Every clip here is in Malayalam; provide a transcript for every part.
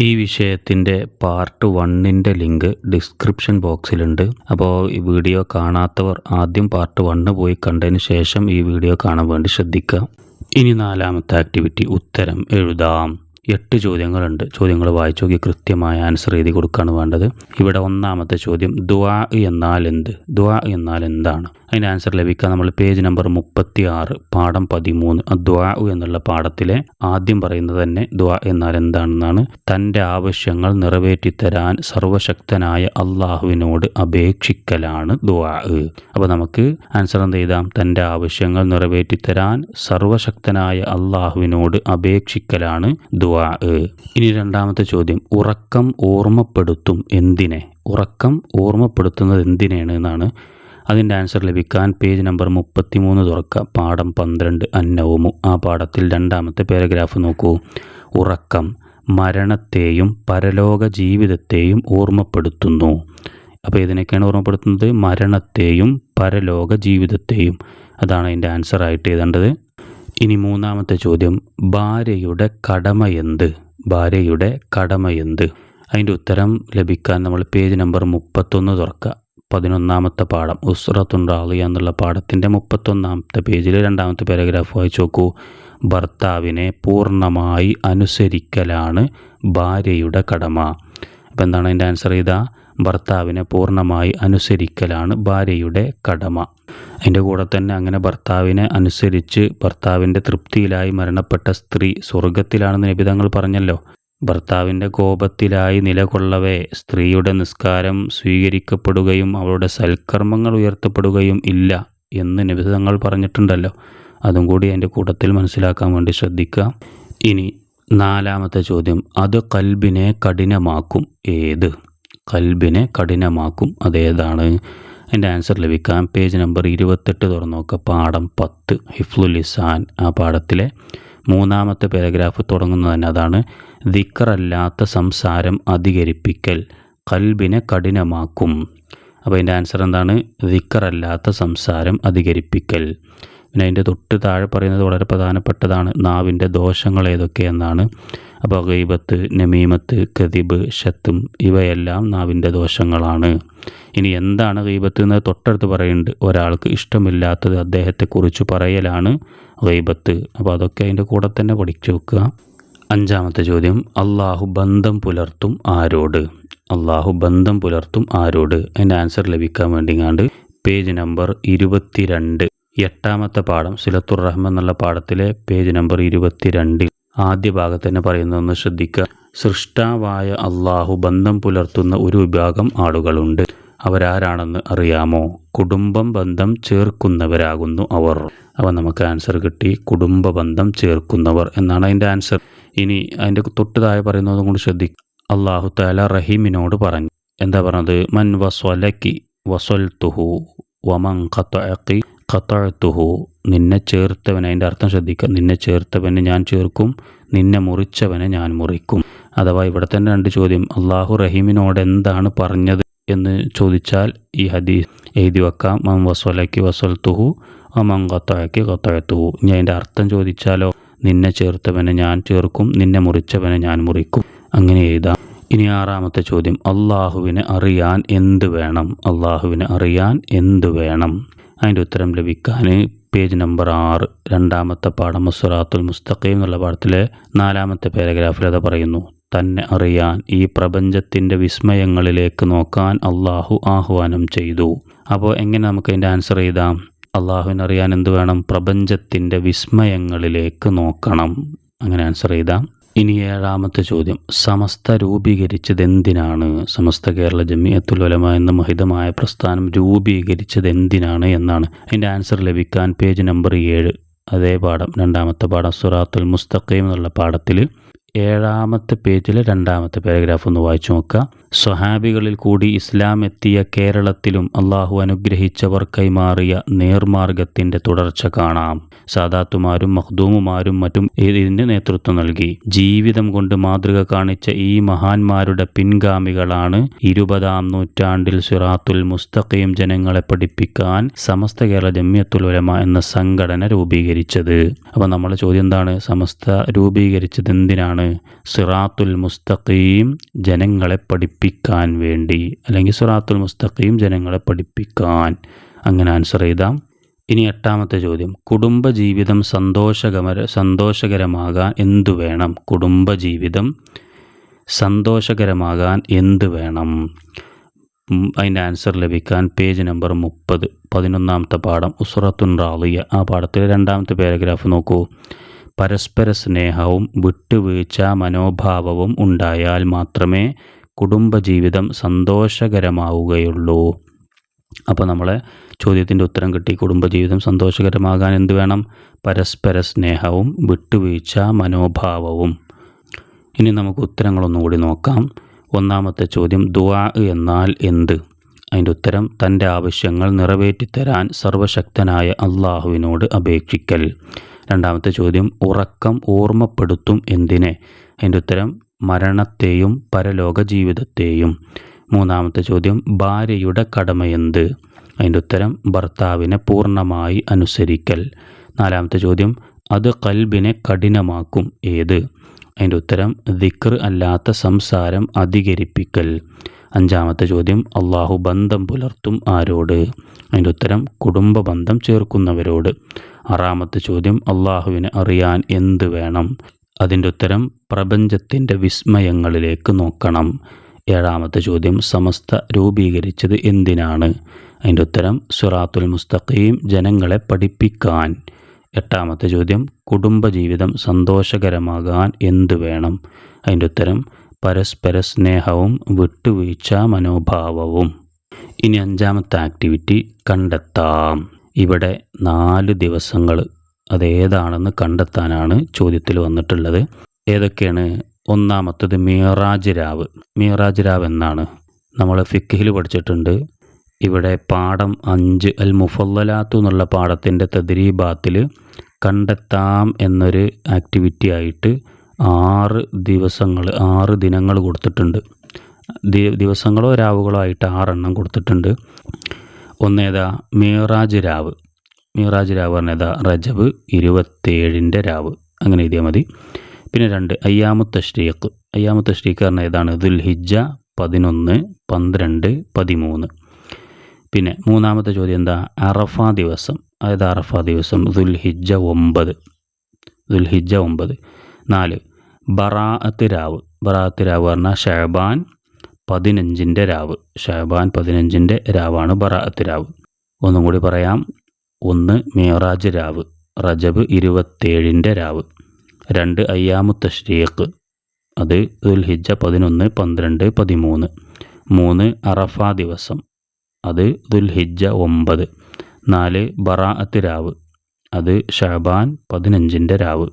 ഈ വിഷയത്തിന്റെ പാർട്ട് വണ്ണിന്റെ ലിങ്ക് ഡിസ്ക്രിപ്ഷൻ ബോക്സിലുണ്ട് അപ്പോൾ ഈ വീഡിയോ കാണാത്തവർ ആദ്യം പാർട്ട് വണ്ണ് പോയി കണ്ടതിന് ശേഷം ഈ വീഡിയോ കാണാൻ വേണ്ടി ശ്രദ്ധിക്കുക. ഇനി നാലാമത്തെ ആക്ടിവിറ്റി ഉത്തരം എഴുതാം. എട്ട് ചോദ്യങ്ങളുണ്ട്. ചോദ്യങ്ങൾ വായിച്ചു നോക്കി കൃത്യമായ ആൻസർ എഴുതി കൊടുക്കുകയാണ് വേണ്ടത്. ഇവിടെ ഒന്നാമത്തെ ചോദ്യം ദുആ എന്നാൽ എന്ത്? ദുആ എന്നാൽ എന്താണ്? അതിന്റെ ആൻസർ ലഭിക്കാൻ നമ്മൾ പേജ് നമ്പർ മുപ്പത്തി ആറ് പാഠം പതിമൂന്ന് ദ്വാഉ എന്നുള്ള പാഠത്തിലെ ആദ്യം പറയുന്നത് തന്നെ ദ്വാ എന്നാൽ എന്താണെന്നാണ്. തന്റെ ആവശ്യങ്ങൾ നിറവേറ്റിത്തരാൻ സർവശക്തനായ അള്ളാഹുവിനോട് അപേക്ഷിക്കലാണ് ദ്വാ അപ്പോൾ നമുക്ക് ആൻസർ എന്ത് ചെയ്താം? തന്റെ ആവശ്യങ്ങൾ നിറവേറ്റിത്തരാൻ സർവശക്തനായ അള്ളാഹുവിനോട് അപേക്ഷിക്കലാണ് ദ്വാ ഇനി രണ്ടാമത്തെ ചോദ്യം. ഉറക്കം ഓർമ്മപ്പെടുത്തും എന്തിനെ? ഉറക്കം ഓർമ്മപ്പെടുത്തുന്നത് എന്തിനാണ് എന്നാണ്. അതിന്റെ ആൻസർ ലഭിക്കാൻ പേജ് നമ്പർ മുപ്പത്തിമൂന്ന് തുറക്കുക. പാഠം പന്ത്രണ്ട് അന്നവുമു. ആ പാഠത്തിൽ രണ്ടാമത്തെ പാരഗ്രാഫ് നോക്കൂ. ഉറക്കം മരണത്തെയും പരലോക ജീവിതത്തെയും ഓർമ്മപ്പെടുത്തുന്നു. അപ്പോൾ ഇതിനൊക്കെയാണ് ഓർമ്മപ്പെടുത്തുന്നത്. മരണത്തെയും പരലോക ജീവിതത്തെയും. അതാണ് അതിന്റെ ആൻസർ ആയിട്ട് എഴുതേണ്ടത്. ഇനി മൂന്നാമത്തെ ചോദ്യം. ഭാര്യയുടെ കടമ എന്ത്? ഭാര്യയുടെ കടമ എന്ത്? അതിന്റെ ഉത്തരം ലഭിക്കാൻ നമ്മൾ പേജ് നമ്പർ മുപ്പത്തൊന്ന് തുറക്കുക. പതിനൊന്നാമത്തെ പാഠം ഉസ്റത്തുൻ റാളിയ എന്നുള്ള പാഠത്തിന്റെ മുപ്പത്തൊന്നാമത്തെ പേജിൽ രണ്ടാമത്തെ പാരഗ്രാഫ് വായിച്ചു നോക്കൂ. ഭർത്താവിനെ പൂർണമായി അനുസരിക്കലാണ് ഭാര്യയുടെ കടമ. അപ്പം എന്താണ് അതിന്റെ ആൻസർ ചെയ്താൽ ഭർത്താവിനെ പൂർണമായി അനുസരിക്കലാണ് ഭാര്യയുടെ കടമ. അതിന്റെ കൂടെ തന്നെ അങ്ങനെ ഭർത്താവിനെ അനുസരിച്ച് ഭർത്താവിന്റെ തൃപ്തിയിലായി മരണപ്പെട്ട സ്ത്രീ സ്വർഗത്തിലാണെന്ന് നിബിതങ്ങൾ പറഞ്ഞല്ലോ. ഭർത്താവിന്റെ കോപത്തിലായി നിലകൊള്ളവേ സ്ത്രീയുടെ നിസ്കാരം സ്വീകരിക്കപ്പെടുകയും അവളുടെ സൽക്കർമ്മങ്ങൾ ഉയർത്തപ്പെടുകയും ഇല്ല എന്ന് നിബിധങ്ങൾ പറഞ്ഞിട്ടുണ്ടല്ലോ. അതും കൂടി എന്റെ കൂട്ടത്തിൽ മനസ്സിലാക്കാൻ വേണ്ടി ശ്രദ്ധിക്കുക. ഇനി നാലാമത്തെ ചോദ്യം. അത് കൽബിനെ കഠിനമാക്കും. ഏത്? കൽബിനെ കഠിനമാക്കും. അതേതാണ്? എന്റെ ആൻസർ ലഭിക്കാൻ പേജ് നമ്പർ ഇരുപത്തെട്ട് തുറന്നു നോക്കുക. പാഠം പത്ത്. ഹിഫ്ലുൽ ഇസാൻ ആ പാഠത്തിലെ മൂന്നാമത്തെ പാരഗ്രാഫ് തുടങ്ങുന്നത് തന്നെ അതാണ്. ദിക്കറല്ലാത്ത സംസാരം അധികരിപ്പിക്കൽ കൽബിനെ കഠിനമാക്കും. അപ്പോൾ അതിന്റെ ആൻസർ എന്താണ്? ദിക്കറല്ലാത്ത സംസാരം അധികരിപ്പിക്കൽ. പിന്നെ അതിന്റെ തൊട്ട് താഴെ പറയുന്നത് വളരെ പ്രധാനപ്പെട്ടതാണ്. നാവിന്റെ ദോഷങ്ങൾ ഏതൊക്കെയെന്നാണ് അപ്പോൾ ഗൈബത്ത് നമീമത്ത് കതിബ് ഷത്തും ഇവയെല്ലാം നാവിന്റെ ദോഷങ്ങളാണ്. ഇനി എന്താണ് ഗൈബത്ത് എന്ന് തൊട്ടടുത്ത് പറയുന്നുണ്ട് ഒരാൾക്ക് ഇഷ്ടമില്ലാത്തത് അദ്ദേഹത്തെക്കുറിച്ച് പറയലാണ് ഗൈബത്ത്. അപ്പോൾ അതൊക്കെ അതിന്റെ കൂടെ തന്നെ പഠിച്ചു വെക്കുക. അഞ്ചാമത്തെ ചോദ്യം അള്ളാഹു ബന്ധം പുലർത്തും ആരോട്? അള്ളാഹു ബന്ധം പുലർത്തും ആരോട്? അതിന്റെ ആൻസർ ലഭിക്കാൻ വേണ്ടിങ്ങാണ്ട് പേജ് നമ്പർ ഇരുപത്തിരണ്ട്. എട്ടാമത്തെ പാഠം സിലത്തുർ റഹ്മ എന്നുള്ള പാഠത്തിലെ പേജ് നമ്പർ ഇരുപത്തിരണ്ടിൽ ആദ്യ ഭാഗത്ത് തന്നെ പറയുന്നതെന്ന് ശ്രദ്ധിക്കുക. സൃഷ്ടാവായ അള്ളാഹു ബന്ധം പുലർത്തുന്ന ഒരു വിഭാഗം ആളുകളുണ്ട്. അവരാരാണെന്ന് അറിയാമോ? കുടുംബം ബന്ധം ചേർക്കുന്നവരാകുന്നു അവർ. അപ്പം നമുക്ക് ആൻസർ കിട്ടി. കുടുംബ ബന്ധം ചേർക്കുന്നവർ എന്നാണ് അതിന്റെ ആൻസർ ഇനി അതിന്റെ തൊട്ട് താഴെ പറയുന്നതും കൊണ്ട് ശ്രദ്ധിക്കുക അള്ളാഹു താല റഹീമിനോട് പറഞ്ഞു. എന്താ പറഞ്ഞത്? മൻ വസ്വലക്കി വസ്വൽത്തുഹു വമൻ ഖത്തഅക്കി ഖത്തഅത്തുഹു നിന്നെ ചേർത്തവൻ അതിന്റെ അർത്ഥം ശ്രദ്ധിക്കുക. നിന്നെ ചേർത്തവനെ ഞാൻ ചേർക്കും നിന്നെ മുറിച്ചവനെ ഞാൻ മുറിക്കും. അഥവാ ഇവിടെ തന്നെ രണ്ട് ചോദ്യം. അള്ളാഹു റഹീമിനോട് എന്താണ് പറഞ്ഞത് എന്ന് ചോദിച്ചാൽ ഈ ഹദീസ് എഴുതി വെക്കാം. മം വസ്വലയ്ക്ക് വസ്വൽത്തുഹു മം ഖത്തഅക്കി കത്തഴത്തുഹു. ഇനി അതിന്റെ അർത്ഥം ചോദിച്ചാലോ? നിന്നെ ചേർത്തവനെ ഞാൻ ചേർക്കും നിന്നെ മുറിച്ചവനെ ഞാൻ മുറിക്കും. അങ്ങനെ എഴുതാം. ഇനി ആറാമത്തെ ചോദ്യം. അള്ളാഹുവിനെ അറിയാൻ എന്ത് വേണം? അള്ളാഹുവിനെ അറിയാൻ എന്ത് വേണം? അതിന്റെ ഉത്തരം ലഭിക്കാൻ പേജ് നമ്പർ ആറ് രണ്ടാമത്തെ പാഠം മുസ്വറാത്തുൽ മുസ്തഖീം എന്നുള്ള പാഠത്തിലെ നാലാമത്തെ പാരഗ്രാഫിൽ അത് പറയുന്നു. തന്നെ അറിയാൻ ഈ പ്രപഞ്ചത്തിന്റെ വിസ്മയങ്ങളിലേക്ക് നോക്കാൻ അള്ളാഹു ആഹ്വാനം ചെയ്തു. അപ്പോൾ എങ്ങനെ നമുക്ക് അതിന്റെ ആൻസർ ചെയ്താം അള്ളാഹുവിനെ അറിയാൻ എന്ത് വേണം? പ്രപഞ്ചത്തിന്റെ വിസ്മയങ്ങളിലേക്ക് നോക്കണം. അങ്ങനെ ആൻസർ ചെയ്താം ഇനി ഏഴാമത്തെ ചോദ്യം. സമസ്ത രൂപീകരിച്ചത് എന്തിനാണ് സമസ്ത കേരള ജമിയത്തുൽ ഉലമ എന്ന മഹിതമായ പ്രസ്ഥാനം രൂപീകരിച്ചത് എന്തിനാണ് എന്നാണ്. അതിന്റെ ആൻസർ ലഭിക്കാൻ പേജ് നമ്പർ ഏഴ്. അതേ പാഠം. രണ്ടാമത്തെ പാഠം. സുറാത്തുൽ മുസ്തഖീം എന്നുള്ള പാഠത്തിൽ ഏഴാമത്തെ പേജിലെ രണ്ടാമത്തെ പാരഗ്രാഫ് ഒന്ന് വായിച്ചു നോക്കുക. സ്വഹാബികളിൽ കൂടി ഇസ്ലാം എത്തിയ കേരളത്തിലും അള്ളാഹു അനുഗ്രഹിച്ചവർ കൈമാറിയ നേർമാർഗത്തിന്റെ തുടർച്ച കാണാം. സാദാത്തുമാരും മഖ്ദൂമുമാരും മറ്റും ഇതിന് നേതൃത്വം നൽകി. ജീവിതം കൊണ്ട് മാതൃക കാണിച്ച ഈ മഹാന്മാരുടെ പിൻഗാമികളാണ് ഇരുപതാം നൂറ്റാണ്ടിൽ സിറാത്തുൽ മുസ്തഖീം ജനങ്ങളെ പഠിപ്പിക്കാൻ സമസ്ത കേരള ജമ്യത്തുൽ ഉലമ എന്ന സംഘടന രൂപീകരിച്ചത്. അപ്പോൾ നമ്മളെ ചോദ്യം എന്താണ്? സമസ്ത രൂപീകരിച്ചത് എന്തിനാണ്? സിറാത്തുൽ മുസ്തഖീം ജനങ്ങളെ പഠിപ്പിക്കാൻ വേണ്ടി. അല്ലെങ്കിൽ സിറാത്തുൽ മുസ്തഖീം ജനങ്ങളെ പഠിപ്പിക്കാൻ. അങ്ങനെ ആൻസർ ചെയ്താം. ഇനി എട്ടാമത്തെ ചോദ്യം. കുടുംബജീവിതം സന്തോഷകമര സന്തോഷകരമാകാൻ എന്തു വേണം? കുടുംബജീവിതം സന്തോഷകരമാകാൻ എന്ത് വേണം? അതിന്റെ ആൻസർ ലഭിക്കാൻ പേജ് നമ്പർ മുപ്പത്. പതിനൊന്നാമത്തെ പാഠം ഉസുറത്തുൻ റാളിയ ആ പാഠത്തിലെ രണ്ടാമത്തെ പാരഗ്രാഫ് നോക്കൂ. പരസ്പര സ്നേഹവും വിട്ടുവീഴ്ച മനോഭാവവും ഉണ്ടായാൽ മാത്രമേ കുടുംബജീവിതം സന്തോഷകരമാവുകയുള്ളൂ. അപ്പോൾ നമ്മളെ ചോദ്യത്തിന്റെ ഉത്തരം കിട്ടി. കുടുംബജീവിതം സന്തോഷകരമാകാൻ എന്ത് വേണം? പരസ്പര സ്നേഹവും വിട്ടുവീഴ്ച മനോഭാവവും. ഇനി നമുക്ക് ഉത്തരങ്ങളൊന്നും കൂടി നോക്കാം. ഒന്നാമത്തെ ചോദ്യം ദുആ എന്നാൽ എന്ത്? അതിന്റെ ഉത്തരം തന്റെ ആവശ്യങ്ങൾ നിറവേറ്റിത്തരാൻ സർവശക്തനായ അള്ളാഹുവിനോട് അപേക്ഷിക്കൽ. രണ്ടാമത്തെ ചോദ്യം ഉറക്കം ഓർമ്മപ്പെടുത്തും എന്തിനെ? അതിന്റെ ഉത്തരം മരണത്തെയും പരലോക ജീവിതത്തെയും. മൂന്നാമത്തെ ചോദ്യം ഭാര്യയുടെ കടമയെന്ത് അതിന്റെ ഉത്തരം ഭർത്താവിനെ പൂർണമായി അനുസരിക്കൽ. നാലാമത്തെ ചോദ്യം അത് കൽബിനെ കഠിനമാക്കും. ഏത്? അതിന്റെ ഉത്തരം ദിക്ർ അല്ലാത്ത സംസാരം അധികരിപ്പിക്കൽ. അഞ്ചാമത്തെ ചോദ്യം അള്ളാഹു ബന്ധം പുലർത്തും ആരോട്? അതിന്റെ ഉത്തരം കുടുംബ ബന്ധം ചേർക്കുന്നവരോട്. ആറാമത്തെ ചോദ്യം അള്ളാഹുവിനെ അറിയാൻ എന്ത് വേണം? അതിന്റെ ഉത്തരം പ്രപഞ്ചത്തിന്റെ വിസ്മയങ്ങളിലേക്ക് നോക്കണം. ഏഴാമത്തെ ചോദ്യം സമസ്ത രൂപീകരിച്ചത് എന്തിനാണ്? അതിന്റെ ഉത്തരം സുറാത്തുൽ മുസ്തഖീം ജനങ്ങളെ പഠിപ്പിക്കാൻ. എട്ടാമത്തെ ചോദ്യം കുടുംബജീവിതം സന്തോഷകരമാകാൻ എന്ത് വേണം? അതിന്റെ ഉത്തരം പരസ്പര സ്നേഹവും വിട്ടുവീഴ്ച മനോഭാവവും. ഇനി അഞ്ചാമത്തെ ആക്ടിവിറ്റി കണ്ടെത്താം. ഇവിടെ നാല് ദിവസങ്ങൾ അതേതാണെന്ന് കണ്ടെത്താനാണ് ചോദ്യത്തിൽ വന്നിട്ടുള്ളത്. ഏതൊക്കെയാണ്? ഒന്നാമത്തത് മീറാജ് രാവ്. മീറാജ് രാവ് എന്നാണ്. നമ്മൾ ഫിക്കിഹിൽ പഠിച്ചിട്ടുണ്ട്. ഇവിടെ പാഠം അഞ്ച് അൽ മുഫല്ലലാത്തു എന്നുള്ള പാഠത്തിന്റെ തദ്രീബാത്തിൽ കണ്ടെത്താം എന്നൊരു ആക്ടിവിറ്റി ആയിട്ട് ആറ് ദിവസങ്ങൾ ആറ് ദിനങ്ങൾ കൊടുത്തിട്ടുണ്ട്. ദിവസങ്ങളോ രാവുകളോ ആയിട്ട് ആറെണ്ണം കൊടുത്തിട്ടുണ്ട്. ഒന്നേതാ മീറാജ് രാവ്. മീറാജ് രാവ് പറഞ്ഞതാ റജബ് ഇരുപത്തേഴിന്റെ രാവ്. അങ്ങനെ എഴുതിയാൽ മതി. പിന്നെ രണ്ട് അയ്യാമു തഷ്രീഖ് അയ്യാമു തഷ്രീഖ് പറഞ്ഞ ഏതാണ്? ദുൽഹിജ പതിനൊന്ന് പന്ത്രണ്ട് പതിമൂന്ന്. പിന്നെ മൂന്നാമത്തെ ചോദ്യം എന്താ? അറഫ ദിവസം. അതായത് അറഫ ദിവസം ദുൽഹിജ ഒമ്പത്. ദുൽഹിജ ഒമ്പത്. നാല് ബറാഅത്ത് രാവ്. ബറാഅത്ത് രാവ് പറഞ്ഞാൽ ഷഹബാൻ പതിനഞ്ചിന്റെ രാവ്. ഷഹബാൻ പതിനഞ്ചിന്റെ രാവാണ് ബറാഅത്ത് രാവ്. ഒന്നും കൂടി പറയാം. ഒന്ന് മേറാജ് രാവ്. റജബ് ഇരുപത്തേഴിന്റെ രാവ്. രണ്ട് അയ്യാമു തഷ്രീഖ് അത് ദുൽഹിജ പതിനൊന്ന് പന്ത്രണ്ട് പതിമൂന്ന്. മൂന്ന് അറഫ ദിവസം. അത് ദുൽഹിജ ഒമ്പത്. നാല് ബറാഅത്ത് രാവ്. അത് ഷഹബാൻ പതിനഞ്ചിന്റെ രാവ്.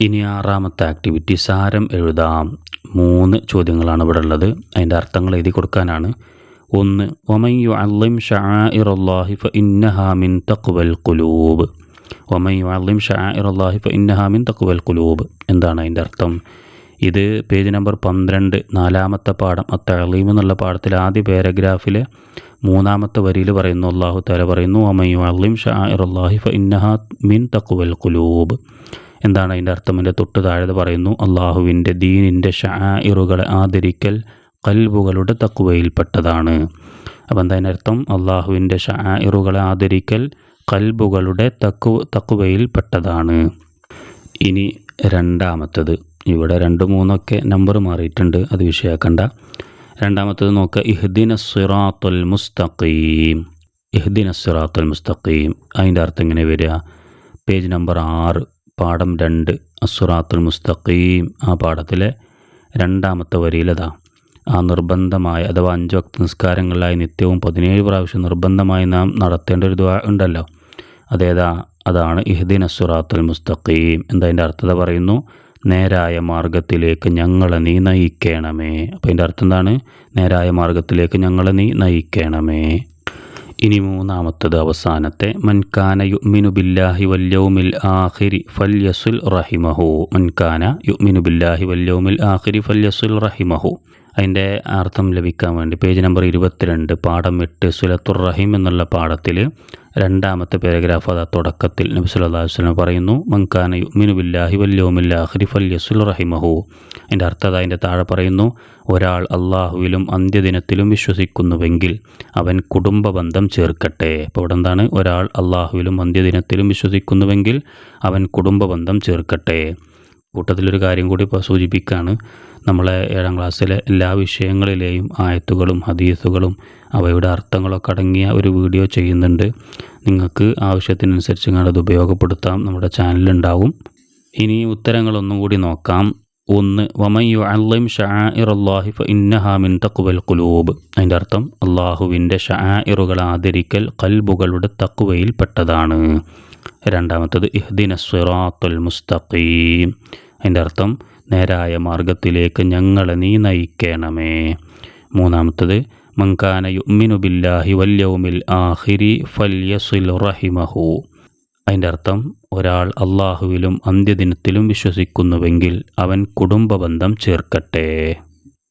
ഇനി ആറാമത്തെ ആക്ടിവിറ്റി സാരം എഴുതാം. മൂന്ന് ചോദ്യങ്ങളാണ് ഇവിടെ ഉള്ളത്. അതിന്റെ അർത്ഥങ്ങൾ എഴുതി കൊടുക്കാനാണ്. ഒന്ന് ഒമയ്യു യു അള്ളിം ഷാഇറല്ലാഹി ഇന്നഹാമിൻ തക്വൽ കുലൂബ് ഒമയ്യു ഷാ യു അള്ളിം ഷാഇറല്ലാഹി കുലൂബ് എന്താണ് അതിന്റെ അർത്ഥം? ഇത് പേജ് നമ്പർ പന്ത്രണ്ട് നാലാമത്തെ പാഠം അത്തളീം എന്നുള്ള പാഠത്തിൽ ആദ്യ പാരഗ്രാഫിലെ മൂന്നാമത്തെ വരിയിൽ പറയുന്നു. അള്ളാഹു താല പറയുന്നു ഒമയു അള്ളിം ഷാ ഫ ഇന്നഹാ മിൻ തക്വൽ ഖുലൂബ്. എന്താണ് അതിന്റെ അർത്ഥം? എന്റെ തൊട്ട് താഴെ പറയുന്നു അള്ളാഹുവിന്റെ ദീനിന്റെ ഷായിറുകളെ ആദരിക്കൽ കൽബുകളുടെ തക്കുവയിൽപ്പെട്ടതാണ് അപ്പം എന്താ അർത്ഥം? അള്ളാഹുവിന്റെ ഷായിറുകളെ ആദരിക്കൽ കൽബുകളുടെ തക്കു തക്കുവയിൽപ്പെട്ടതാണ് ഇനി രണ്ടാമത്തത്. ഇവിടെ രണ്ട് മൂന്നൊക്കെ നമ്പർ മാറിയിട്ടുണ്ട് അത് വിഷയാക്കണ്ട. രണ്ടാമത്തത് നോക്കുക ഇഹ്ദിന സിറാത്തുൽ മുസ്തഖീം. ഇഹ്ദിന സിറാത്തുൽ മുസ്തഖീം. അതിന്റെ അർത്ഥം ഇങ്ങനെ വരിക? പേജ് നമ്പർ ആറ്. പാഠം രണ്ട് അസുറാത്തുൽ മുസ്തഖീം. ആ പാഠത്തിലെ രണ്ടാമത്തെ വരിയിലതാ. ആ നിർബന്ധമായ അഥവാ അഞ്ച് വക്ത നിസ്കാരങ്ങളിലായി നിത്യവും പതിനേഴ് പ്രാവശ്യം നിർബന്ധമായി നാം നടത്തേണ്ട ഒരു ഉണ്ടല്ലോ. അതേതാ? അതാണ് ഇഹ്ദിൻ അസുറാത്തുൽ മുസ്തഖീം. എന്തതിന്റെ അർത്ഥത പറയുന്നു? നേരായ മാർഗത്തിലേക്ക് ഞങ്ങളെ നീ നയിക്കണമേ. അപ്പോൾ അതിന്റെ അർത്ഥം എന്താണ്? നേരായ മാർഗത്തിലേക്ക് ഞങ്ങളെ നീ നയിക്കണമേ. ഇനി മൂന്നാമത്തത് അവസാനത്തെ മൻകാന യുമിനു ബില്ലാഹി വല്യൗമിൽ ആഖിരി ഫല്യസുൽ റഹിമഹു. മൻകാന യുമിനു ബില്ലാഹി വല്യൗമിൽ ആഖിരി ഫല്യസുൽ റഹിമഹു. അതിന്റെ അർത്ഥം ലഭിക്കാൻ വേണ്ടി പേജ് നമ്പർ ഇരുപത്തിരണ്ട് പാഠം എട്ട് സുലത്തുർ റഹീം എന്നുള്ള പാഠത്തിൽ രണ്ടാമത്തെ പാരഗ്രാഫ് അതാ തുടക്കത്തിൽ നബി അലൈഹി വസല്ലം പറയുന്നു മങ്കാന യുമിനു ബില്ലാഹി വല്യൗമിൽ ആഖിരി ഫല്യസുൽ റഹിമഹു. അതിന്റെ അർത്ഥം അതിന്റെ താഴെ പറയുന്നു ഒരാൾ അള്ളാഹുവിലും അന്ത്യദിനത്തിലും വിശ്വസിക്കുന്നുവെങ്കിൽ അവൻ കുടുംബ ബന്ധം ചേർക്കട്ടെ. അപ്പോൾ ഇവിടെ എന്താണ്? ഒരാൾ അള്ളാഹുവിലും അന്ത്യദിനത്തിലും വിശ്വസിക്കുന്നുവെങ്കിൽ അവൻ കുടുംബ ബന്ധം ചേർക്കട്ടെ. കൂട്ടത്തിലൊരു കാര്യം കൂടി ഇപ്പോൾ സൂചിപ്പിക്കുകയാണ് നമ്മളെ ഏഴാം ക്ലാസ്സിലെ എല്ലാ വിഷയങ്ങളിലെയും ആയത്തുകളും ഹദീസുകളും അവയുടെ അർത്ഥങ്ങളൊക്കെ അടങ്ങിയ ഒരു വീഡിയോ ചെയ്യുന്നുണ്ട്. നിങ്ങൾക്ക് ആവശ്യത്തിനനുസരിച്ച് അത് ഉപയോഗപ്പെടുത്താം. നമ്മുടെ ചാനലുണ്ടാവും ഇനി ഉത്തരങ്ങളൊന്നും കൂടി നോക്കാം. ഒന്ന് വമയ്യു അള്ളിം ഷാ അള്ളാഹി ഫ ഇന്നഹാ മിൻ തക്കുവൽ കുലൂബ് അതിന്റെ അർത്ഥം അള്ളാഹുവിന്റെ ഷാഇറുകൾ ആദരിക്കൽ കൽബുകളുടെ തക്കുവയിൽപ്പെട്ടതാണ് രണ്ടാമത്തത് ഇഹ്ദിന സ്വിറാത്തുൽ മുസ്തഖീം. അതിന്റെ അർത്ഥം നേരായ മാർഗത്തിലേക്ക് ഞങ്ങളെ നീ നയിക്കണമേ. മൂന്നാമത്തത് മങ്കാന യുമിനു ബില്ലാഹി വല്യൗമിൽ ആഹിരി ഫല്യസുൽ റഹിമഹു. അതിന്റെ അർത്ഥം ഒരാൾ അള്ളാഹുവിലും അന്ത്യദിനത്തിലും വിശ്വസിക്കുന്നുവെങ്കിൽ അവൻ കുടുംബബന്ധം ചേർക്കട്ടെ.